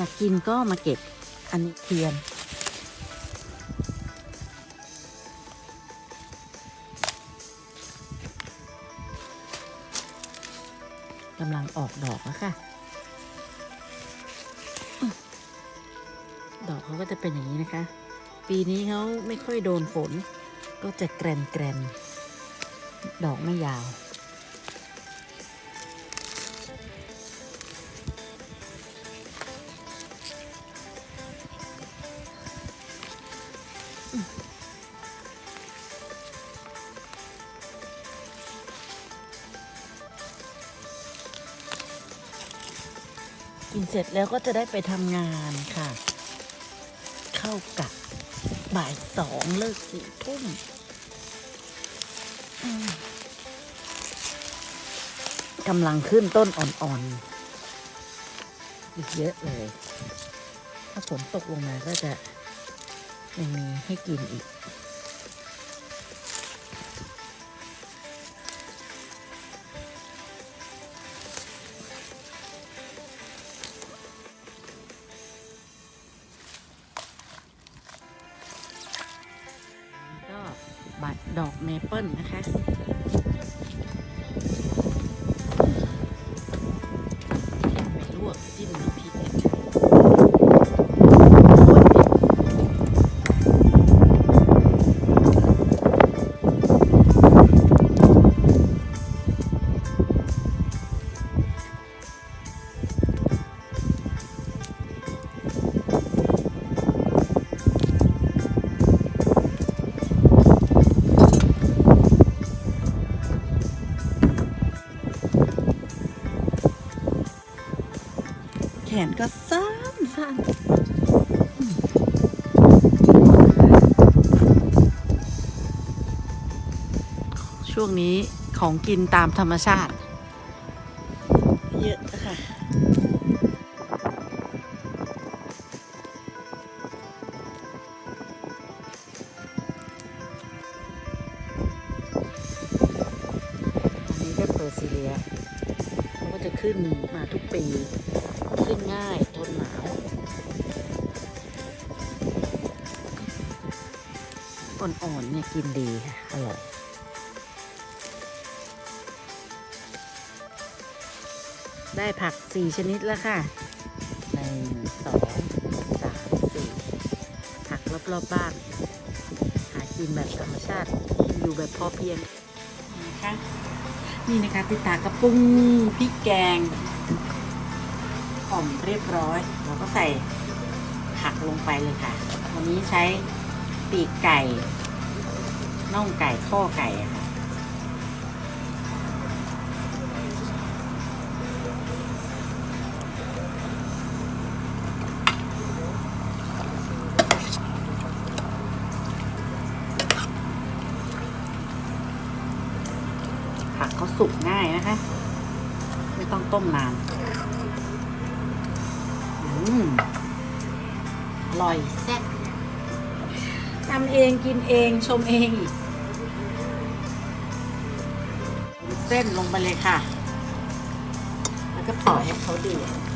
อยากกินก็มาเก็บอันนี้เทียมกำลังออกดอกแล้วค่ะ ดอกเขาก็จะเป็นอย่างนี้นะคะ ปีนี้เขาไม่ค่อยโดนฝน ก็จะแกรนแกรนดอกไม่ยาว กินเสร็จแล้วก็จะได้ไปทำงานค่ะ เข้ากับบ่ายสองเลิกสี่ทุ่มกำลังขึ้นต้นอ่อนๆ อีกเยอะเลย ถ้าฝนตกลงมาก็จะยังมีให้กินอีก แขนก็สั้นสั้นอืมช่วงนี้ของกินตามธรรมชาติ เยอะค่ะอันนี้ก็เพอร์ซิเลียเขาก็จะขึ้นมาทุกปี ขึ้นง่ายทนหนาวอ่อนๆเนี่ยกินดีค่ะ อร่อยได้ผักสี่ชนิดแล้วค่ะหนึ่งสองสามสี่ผักรอบๆบบ้าน หากินแบบธรรมชาติ อยู่แบบพอเพียงนะคะนี่นะคะติตากระปุ้งพริกแกง อ่อมเรียบร้อยเราก็ใส่ผักลงไปเลยค่ะ วันนี้ใช้ปีกไก่น่องไก่ข้อไก่ค่ะผักเขาสุกง่ายนะคะ ไม่ต้องต้มนาน อืมอร่อยแซ่บทำเองกินเองชมเองอีกเส้นลงไปเลยค่ะ แล้วก็ปล่อยให้เขาเดือด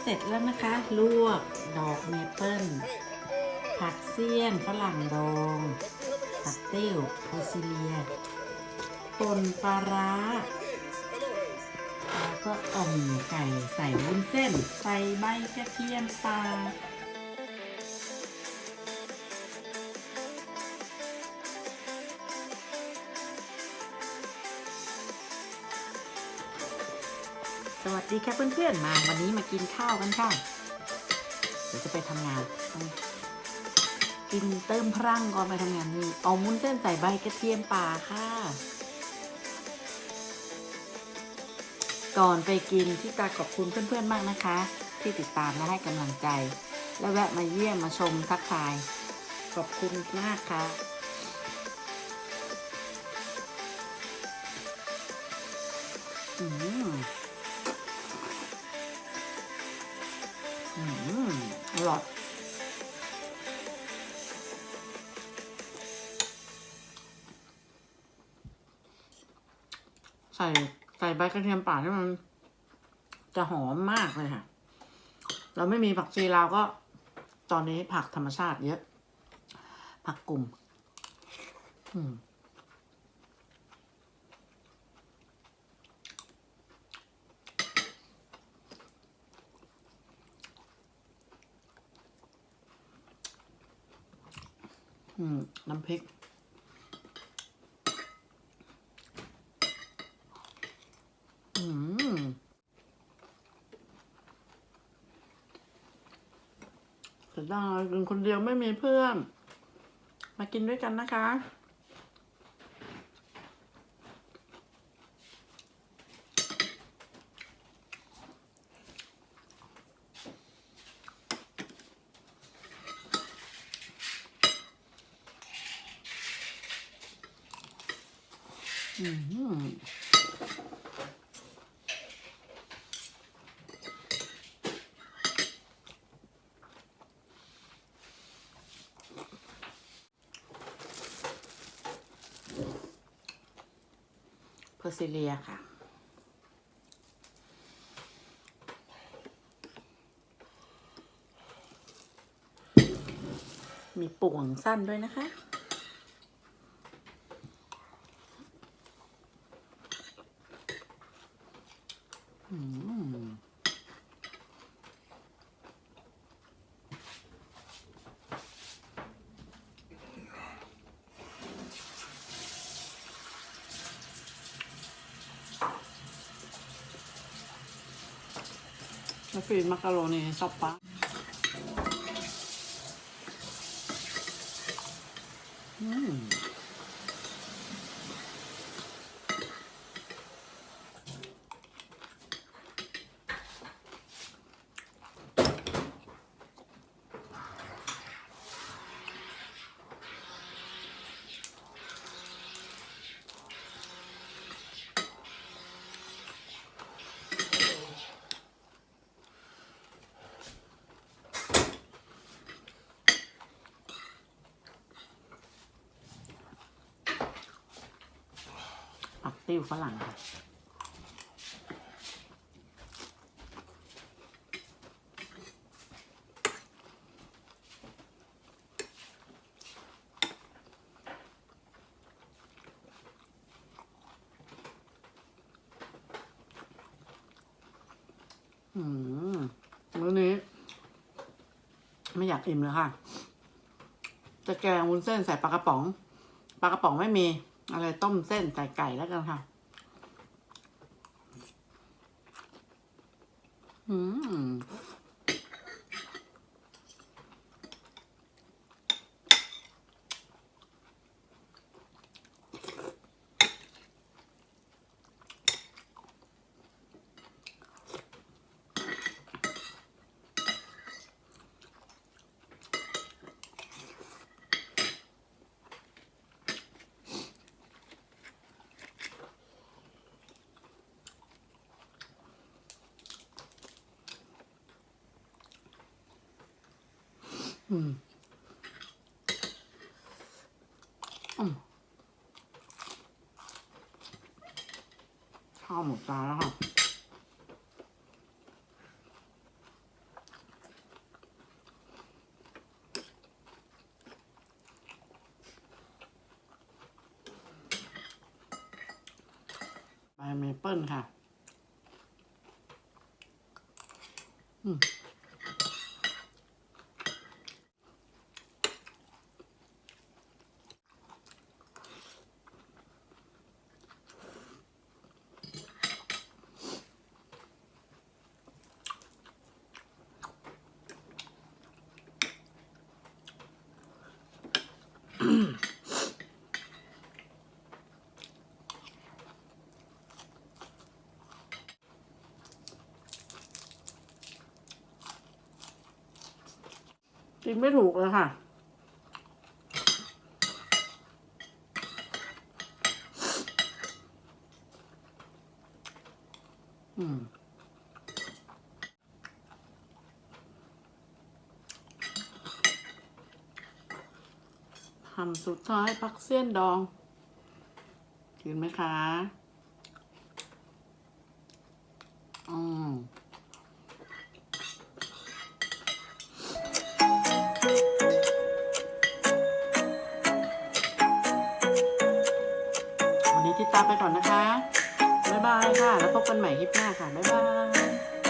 เสร็จแล้วนะคะ ลวกดอกเมเปิลผักเสี้ยนฝรั่งดอง ผักเตี้ยวโพซิเลียป่นปลาร้าแล้วก็อ่อมไก่ใส่วุ้นเส้น ใส่ใบกระเทียมปลา ดีค่เพื่อนๆมาวันนี้มากินข้าวกันค่ะเดี๋ยวจะไปทำงาน กินเติมพลังก่อนไปทำงานนี่เอามุ้นเส้นใส่ใบกระเทียมป่าค่ะ ก่อนไปกินที่ตาขอบคุณเพื่อนๆมากนะคะ ที่ติดตามและให้กำลังใจ และแวะมาเยี่ยมมาชมทักทาย ขอบคุณมากค่ะอืม อืมอร่อยใส่ใส่ใบกระเทียมป่าที่มัน จะหอมมากเลยค่ะ เราไม่มีผักชีลาวก็ ตอนนี้ผักธรรมชาติเยอะ ผักกลุ่ม อืม น้ำพริก อืมเสียดายกินคนเดียวไม่มีเพื่อน มากินด้วยกันนะคะ เพอร์ซิเลียค่ะมีป่วงสั้นด้วยนะคะ อืม แล้วฟีนมาคาโรนีซอปปะอืม ติ้วฝรั่งค่ะอืมมื้อนี้ ไม่อยากอิ่มเลยค่ะ จะแกงวุ้นเส้นใส่ปลากระป๋อง ปลากระป๋องไม่มี อะไรต้มเส้นใส่ไก่แล้วกันค่ะ อืม อืมข้าวหมดจานแล้วค่ะใบเมเปิลค่ะ กินไม่ถูกเลยค่ะทำสุดท้ายพักเส้นดองกินไหมคะ นี้ติดตามไปก่อนนะคะ บ๊ายบายค่ะ แล้วพบกันใหม่คลิปหน้าค่ะ บ๊ายบาย